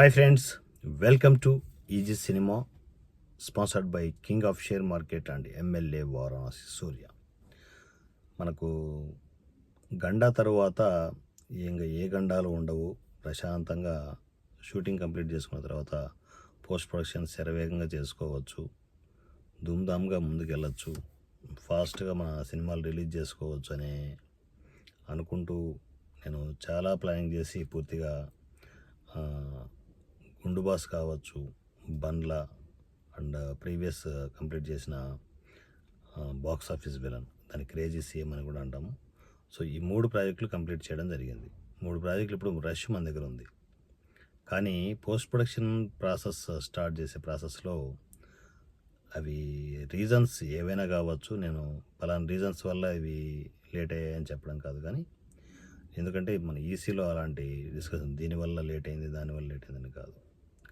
Hi friends welcome to easy cinema sponsored by king of share market and MLA Varanasi Surya మనకు గండా తరువాత ఇంకా ఏ గండాలు ఉండవు. ప్రశాంతంగా షూటింగ్ కంప్లీట్ చేసుకున్న తర్వాత పోస్ట్ ప్రొడక్షన్ శరవేగంగా చేసుకోవచ్చు. ధూమ్ధామ్గా ముందుకెళ్ళచ్చు. ఫాస్ట్గా మన సినిమాలు రిలీజ్ చేసుకోవచ్చు అని అనుకుంటూ నేను చాలా ప్లానింగ్ చేసి పూర్తిగా ఆ, గుండు బాస్ కావచ్చు బండ్ల అండ్ ప్రీవియస్ కంప్లీట్ చేసిన బాక్స్ ఆఫీస్ విలన్. దాని క్రేజీ సీఎం అని కూడా అంటాము. సో ఈ మూడు ప్రాజెక్టులు కంప్లీట్ చేయడం జరిగింది. మూడు ప్రాజెక్టులు ఇప్పుడు రష్ మన దగ్గర ఉంది. కానీ పోస్ట్ ప్రొడక్షన్ ప్రాసెస్ స్టార్ట్ చేసే ప్రాసెస్లో అవి రీజన్స్ ఏవైనా కావచ్చు నేను పలానా రీజన్స్ వల్ల ఇవి లేట్ అయ్యాయని చెప్పడం కాదు కానీ ఎందుకంటే మన ఈసీలో అలాంటి డిస్కషన్ దీనివల్ల లేట్ అయింది దానివల్ల లేట్ అయిందని కాదు.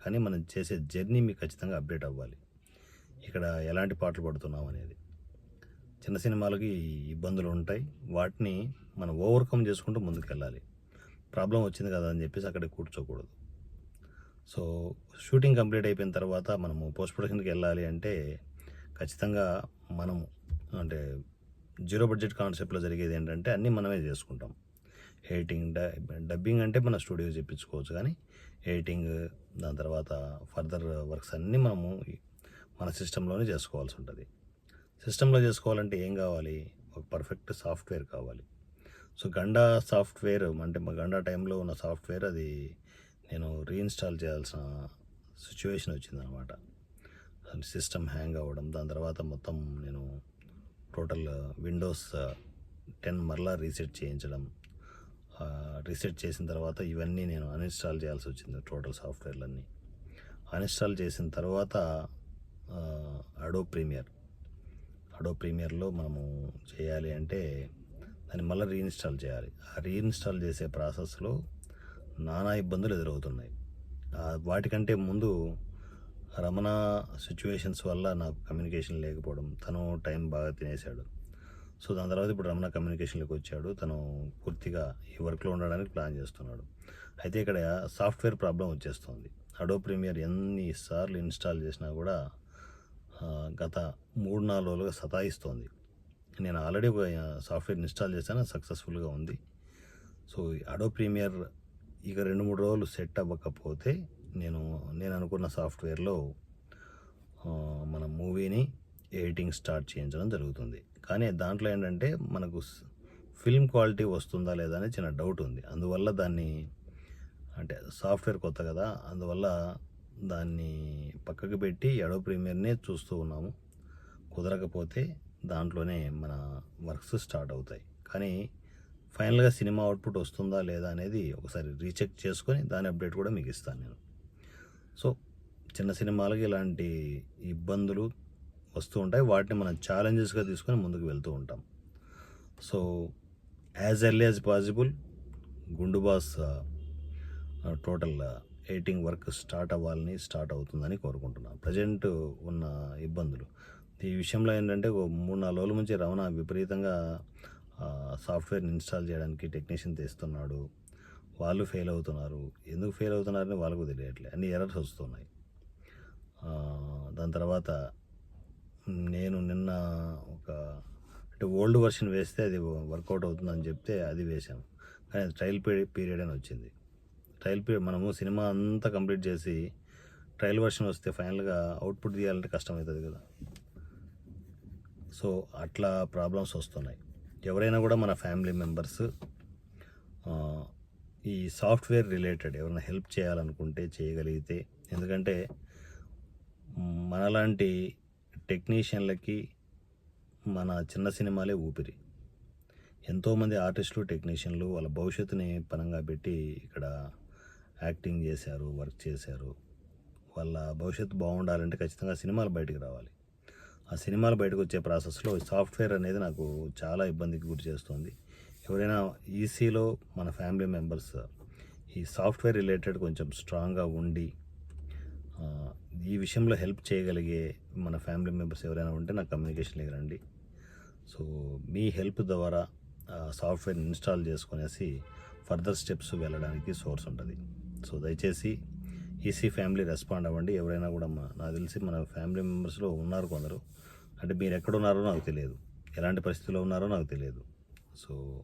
కానీ మనం చేసే జర్నీ మీకు ఖచ్చితంగా అప్డేట్ అవ్వాలి. ఇక్కడ ఎలాంటి పాటలు పడుతున్నాం అనేది. చిన్న సినిమాలకి ఇబ్బందులు ఉంటాయి. వాటిని మనం ఓవర్కమ్ చేసుకుంటూ ముందుకెళ్ళాలి. ప్రాబ్లం వచ్చింది కదా అని చెప్పేసి అక్కడ కూర్చోకూడదు. సో షూటింగ్ కంప్లీట్ అయిపోయిన తర్వాత మనము పోస్ట్ ప్రొడక్షన్కి వెళ్ళాలి అంటే ఖచ్చితంగా మనము అంటే జీరో బడ్జెట్ కాన్సెప్ట్లో జరిగేది ఏంటంటే అన్నీ మనమే చేసుకుంటాం. ఎడిటింగ్ డబ్బింగ్ అంటే మన స్టూడియో చెప్పించుకోవచ్చు కానీ ఎడిటింగ్ దాని తర్వాత ఫర్దర్ వర్క్స్ అన్నీ మనము మన సిస్టంలోనే చేసుకోవాల్సి ఉంటుంది. సిస్టంలో చేసుకోవాలంటే ఏం కావాలి? ఒక పర్ఫెక్ట్ సాఫ్ట్వేర్ కావాలి. సో గండా సాఫ్ట్వేర్ అంటే మా గండా టైంలో ఉన్న సాఫ్ట్వేర్ అది నేను రీఇన్స్టాల్ చేయాల్సిన సిచ్యువేషన్ వచ్చిందనమాట. సిస్టమ్ హ్యాంగ్ అవ్వడం దాని తర్వాత మొత్తం నేను టోటల్ విండోస్ టెన్ మరలా రీసెట్ చేయించడం రీసెట్ చేసిన తర్వాత ఇవన్నీ నేను అన్ఇన్స్టాల్ చేయాల్సి వచ్చింది టోటల్ సాఫ్ట్వేర్లన్నీ అన్ఇన్స్టాల్ చేసిన తర్వాత అడో ప్రీమియర్ అడో ప్రీమియర్లో మనము చేయాలి అంటే దాన్ని మళ్ళీ రీఇన్స్టాల్ చేయాలి. ఆ రీఇన్స్టాల్ చేసే ప్రాసెస్లో నానా ఇబ్బందులు ఎదురవుతున్నాయి. వాటికంటే ముందు రమణ సిచ్యువేషన్స్ వల్ల నాకు కమ్యూనికేషన్ లేకపోవడం తను టైం బాగా తినేశాడు. సో దాని తర్వాత ఇప్పుడు రమణ కమ్యూనికేషన్లోకి వచ్చాడు. తను పూర్తిగా ఈ వర్క్లో ఉండడానికి ప్లాన్ చేస్తున్నాడు. అయితే ఇక్కడ సాఫ్ట్వేర్ ప్రాబ్లం వచ్చేస్తుంది. అడో ప్రీమియర్ ఎన్నిసార్లు ఇన్స్టాల్ చేసినా కూడా గత మూడు నాలుగు రోజులుగా సతాయిస్తోంది. నేను ఆల్రెడీ ఒక సాఫ్ట్వేర్ ఇన్స్టాల్ చేశాను. సక్సెస్ఫుల్గా ఉంది. సో అడో ప్రీమియర్ ఇక రెండు మూడు రోజులు సెట్ అవ్వకపోతే నేను నేను అనుకున్న సాఫ్ట్వేర్లో మన మూవీని ఎడిటింగ్ స్టార్ట్ చేయించడం జరుగుతుంది. కానీ దాంట్లో ఏంటంటే మనకు ఫిల్మ్ క్వాలిటీ వస్తుందా లేదా అనే చిన్న డౌట్ ఉంది. అందువల్ల దాన్ని అంటే సాఫ్ట్వేర్ కొత్త కదా అందువల్ల దాన్ని పక్కకు పెట్టి ఎడో ప్రీమియర్నే చూస్తూ ఉన్నాము. కుదరకపోతే దాంట్లోనే మన వర్క్స్ స్టార్ట్ అవుతాయి. కానీ ఫైనల్గా సినిమా అవుట్పుట్ వస్తుందా లేదా అనేది ఒకసారి రీచెక్ చేసుకొని దాని అప్డేట్ కూడా మీకు ఇస్తాను నేను. సో చిన్న సినిమాలకి ఇలాంటి ఇబ్బందులు వస్తూ ఉంటాయి. వాటిని మనం ఛాలెంజెస్గా తీసుకొని ముందుకు వెళ్తూ ఉంటాం. So as early as possible Gundu boss total editing work start అవ్వాలని స్టార్ట్ అవుతుందని కోరుకుంటున్నాను ప్రజెంట్ ఉన్న ఇబ్బందులు. ఈ విషయంలో ఏంటంటే ఒక మూడు నాలుగు రోజుల నుంచి రమణ విపరీతంగా సాఫ్ట్వేర్ని ఇన్స్టాల్ చేయడానికి టెక్నీషియన్ తెస్తున్నాడు. వాళ్ళు ఫెయిల్ అవుతున్నారు. ఎందుకు ఫెయిల్ అవుతున్నారని వాళ్ళకు తెలియట్లేదు అన్ని ఎర్రర్స్ వస్తున్నాయి. దాని తర్వాత నేను నిన్న ఒక అంటే ఓల్డ్ వర్షన్ వేస్తే అది వర్కౌట్ అవుతుందని చెప్తే అది వేశాను. కానీ అది ట్రయల్ పీరియడ్ అని వచ్చింది. ట్రయల్ పీరియడ్ మనము సినిమా అంతా కంప్లీట్ చేసి ట్రయల్ వర్షన్ వస్తే ఫైనల్గా అవుట్పుట్ తీయాలంటే కష్టం అవుతుంది కదా. సో అట్లా ప్రాబ్లమ్స్ వస్తున్నాయి. ఎవరైనా కూడా మన ఫ్యామిలీ మెంబర్స్ ఈ సాఫ్ట్వేర్ రిలేటెడ్ ఎవరైనా హెల్ప్ చేయాలనుకుంటే చేయగలిగితే ఎందుకంటే మనలాంటి టెక్నీషియన్లకి మన చిన్న సినిమాలే ఊపిరి. ఎంతోమంది ఆర్టిస్టులు టెక్నీషియన్లు వాళ్ళ భవిష్యత్తుని పనంగా పెట్టి ఇక్కడ యాక్టింగ్ చేశారు వర్క్ చేశారు. వాళ్ళ భవిష్యత్తు బాగుండాలంటే ఖచ్చితంగా సినిమాలు బయటకు రావాలి. ఆ సినిమాలు బయటకు వచ్చే ప్రాసెస్లో సాఫ్ట్వేర్ అనేది నాకు చాలా ఇబ్బందికి గురి చేస్తుంది. ఎవరైనా ఈసీలో మన ఫ్యామిలీ మెంబర్స్ ఈ సాఫ్ట్వేర్ రిలేటెడ్ కొంచెం స్ట్రాంగ్గా ఉండి ఈ విషయంలో హెల్ప్ చేయగలిగే మన ఫ్యామిలీ మెంబర్స్ ఎవరైనా ఉంటే నాకు కమ్యూనికేషన్ రండి సో మీ హెల్ప్ ద్వారా సాఫ్ట్వేర్ ఇన్స్టాల్ చేసుకునేసి ఫర్దర్ స్టెప్స్ వెళ్ళడానికి సోర్స్ ఉంటుంది. సో దయచేసి ఈసీ ఫ్యామిలీ రెస్పాండ్ అవ్వండి. ఎవరైనా కూడా మా నాకు తెలిసి మన ఫ్యామిలీ మెంబర్స్లో ఉన్నారు కొందరు. అంటే మీరు ఎక్కడ ఉన్నారో నాకు తెలియదు. ఎలాంటి పరిస్థితిలో ఉన్నారో నాకు తెలియదు. సో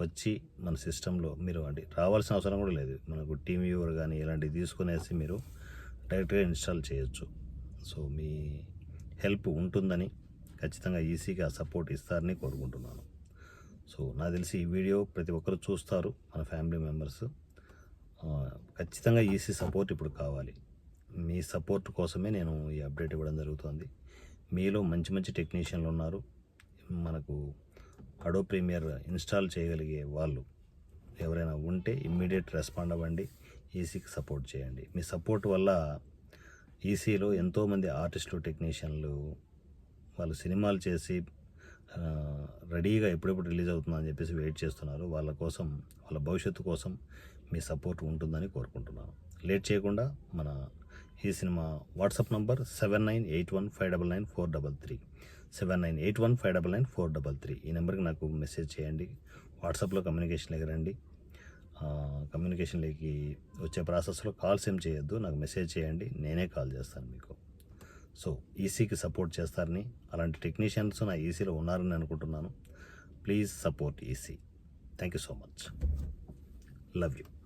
వచ్చి మన సిస్టంలో మీరు అంటే రావాల్సిన అవసరం కూడా లేదు. మనకు టీమ్ వ్యూవర్ కానీ ఇలాంటివి తీసుకునేసి మీరు డైరెక్ట్గా ఇన్స్టాల్ చేయొచ్చు. సో మీ హెల్ప్ ఉంటుందని ఖచ్చితంగా ఈసీగా సపోర్ట్ ఇస్తారని కోరుకుంటున్నాను. సో నాకు తెలిసి ఈ వీడియో ప్రతి ఒక్కరు చూస్తారు మన ఫ్యామిలీ మెంబర్స్. ఖచ్చితంగా ఈసీ సపోర్ట్ ఇప్పుడు కావాలి. మీ సపోర్ట్ కోసమే నేను ఈ అప్డేట్ ఇవ్వడం జరుగుతుంది. మీలో మంచి మంచి టెక్నీషియన్లు ఉన్నారు. మనకు అడో ప్రీమియర్ ఇన్స్టాల్ చేయగలిగే వాళ్ళు ఎవరైనా ఉంటే ఇమ్మీడియట్ రెస్పాండ్ అవ్వండి. ఈసీకి సపోర్ట్ చేయండి. మీ సపోర్ట్ వల్ల ఈసీలో ఎంతోమంది ఆర్టిస్టులు టెక్నీషియన్లు వాళ్ళు సినిమాలు చేసి రెడీగా ఎప్పుడెప్పుడు రిలీజ్ అవుతుందని చెప్పేసి వెయిట్ చేస్తున్నారు. వాళ్ళ కోసం వాళ్ళ భవిష్యత్తు కోసం మీ సపోర్ట్ ఉంటుందని కోరుకుంటున్నాను. లేట్ చేయకుండా మన ఈ cinema WhatsApp number seven nine eight one five double nine four double three. Seven nine eight one five double nine four double three. ఈ నెంబర్కి నాకు మెసేజ్ చేయండి. వాట్సాప్లో కమ్యూనికేషన్లోకి రండి. కమ్యూనికేషన్లోకి వచ్చే ప్రాసెస్లో కాల్స్ ఏం చేయొద్దు నాకు మెసేజ్ చేయండి నేనే కాల్ చేస్తాను మీకు. సో ఈసీకి సపోర్ట్ చేస్తారని అలాంటి టెక్నీషియన్స్ నా ఈసీలో ఉన్నారని అనుకుంటున్నాను. Please support EC. Thank you so much. Love you.